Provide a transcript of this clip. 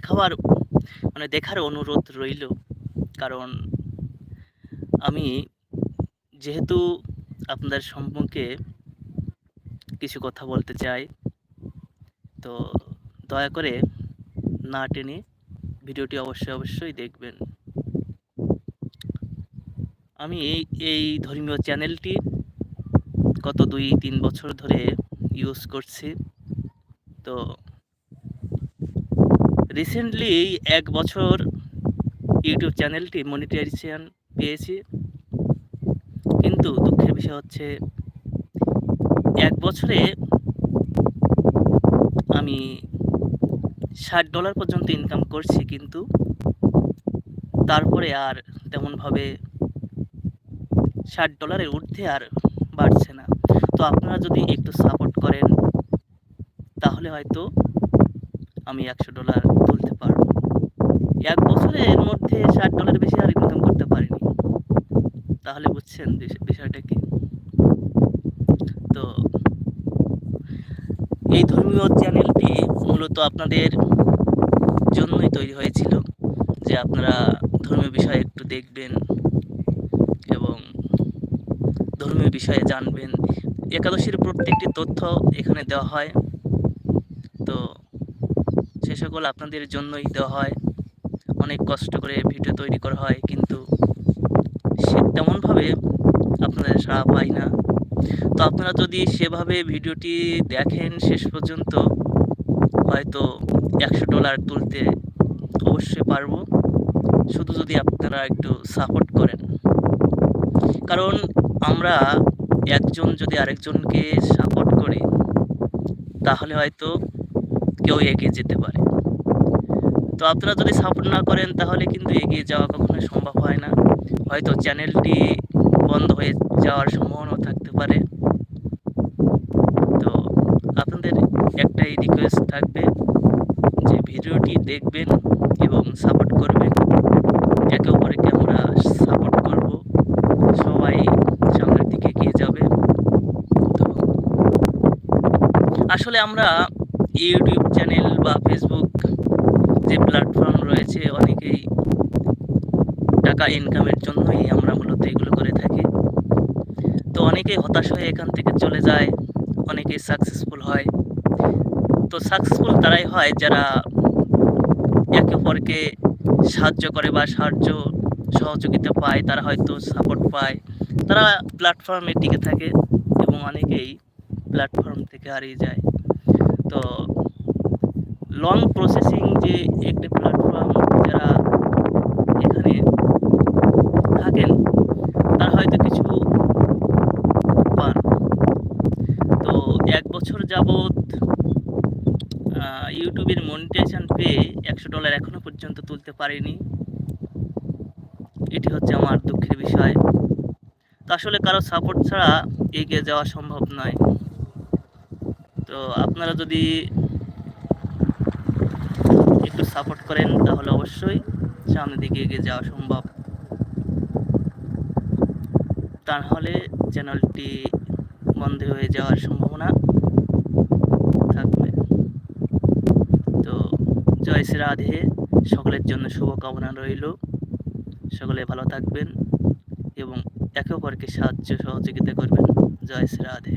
দেখাবার মানে দেখার অনুরোধ রইল। কারণ আমি যেহেতু আপনাদের সম্মুখে কিছু কথা বলতে চাই, তো দয়া করে না টেনে ভিডিওটি অবশ্যই অবশ্যই দেখবেন। আমি এই এই ধর্মীয় চ্যানেলটি গত দুই তিন বছর ধরে ইউজ করছি। তো রিসেন্টলি এক বছর ইউটিউব চ্যানেলটি মনিটাইজেশন পেয়েছি। কিন্তু দুঃখের বিষয় হচ্ছে, এক বছরে আমি ষাট ডলার পর্যন্ত ইনকাম করছি কিন্তু তারপরে আর তেমনভাবে ষাট ডলারের ঊর্ধ্বে আর বাড়ছে না। তো আপনারা যদি একটু সাপোর্ট করেন, তাহলে হয়তো আমি একশো ডলার তুলতে পারব। এক বছরের মধ্যে ষাট ডলারের বেশি আর ইনকাম করতে পারিনি। তাহলে বুঝছেন বিষয়টা কি? তো এই ধর্মীয় চ্যানেলটি মূলত আপনাদের জন্যই তৈরি হয়েছিল যে আপনারা ধর্মীয় বিষয়ে একটু দেখবেন এবং ধর্মীয় বিষয়ে জানবেন। একাদশীর প্রত্যেকটি তথ্য এখানে দেওয়া হয়। তো সে সকল আপনাদের জন্যই দেওয়া হয়। অনেক কষ্ট করে ভিডিও তৈরি করা হয়, কিন্তু সে তেমনভাবে আপনাদের সাড়া পাই না। তো আপনারা যদি সেভাবে ভিডিওটি দেখেন শেষ পর্যন্ত, হয়তো একশো ডলার তুলতে অবশ্যই পারব। শুধু যদি আপনারা একটু সাপোর্ট করেন। কারণ আমরা একজন যদি আরেকজনকে সাপোর্ট করি, তাহলে হয়তো কেউ এগিয়ে যেতে পারে। তো আপনারা যদি সাপোর্ট না করেন, তাহলে কিন্তু এগিয়ে যাওয়া কখনোই সম্ভব হয় না। হয়তো চ্যানেলটি বন্ধ হয়ে যাওয়ার সম্ভাবনাও থাকতে পারে। তো আপনাদের একটাই রিকোয়েস্ট থাকবে যে ভিডিওটি দেখবেন এবং সাপোর্ট করবেন। একে অপরকে আমরা সাপোর্ট করব। সবাই সামনের দিকে এগিয়ে যাবে। তো আসলে আমরা ইউটিউব চ্যানেল বা ফেসবুক যে প্ল্যাটফর্ম রয়েছে, অনেকেই টাকা ইনকামের জন্যই আমরা মূলত এগুলো করে থাকি। তো অনেকেই হতাশ হয়ে এখান থেকে চলে যায়, অনেকেই সাকসেসফুল হয়। তো সাকসেসফুল তারাই হয় যারা একে অপরকে সাহায্য করে বা সাহায্য সহযোগিতা পায়, তারা হয়তো সাপোর্ট পায়। তারা প্ল্যাটফর্মে টিকে থাকে এবং অনেকেই প্ল্যাটফর্ম থেকে হারিয়ে যায়। তো লং প্রসেসিং যে একটি প্ল্যাটফর্ম যারা এখানে থাকেন, তারা হয়তো কিছু পান। তো এক বছর যাবৎ ইউটিউবের মনিটাইজেশন পেয়ে একশো ডলার এখনও পর্যন্ত তুলতে পারিনি। এটি হচ্ছে আমার দুঃখের বিষয়। তো আসলে কারও সাপোর্ট ছাড়া এগিয়ে যাওয়া সম্ভব নয়। তো আপনারা যদি একটু সাপোর্ট করেন, তাহলে অবশ্যই সামনের দিকে এগিয়ে যাওয়া সম্ভব। তা নাহলে চ্যানেলটি বন্ধ হয়ে যাওয়ার সম্ভাবনা থাকবে। তো জয় শ্রী রাধে, সকলের জন্য শুভকামনা রইল। সকলে ভালো থাকবেন এবং একে অপরকে সাহায্য সহযোগিতা করবেন। জয় শ্রী রাধে।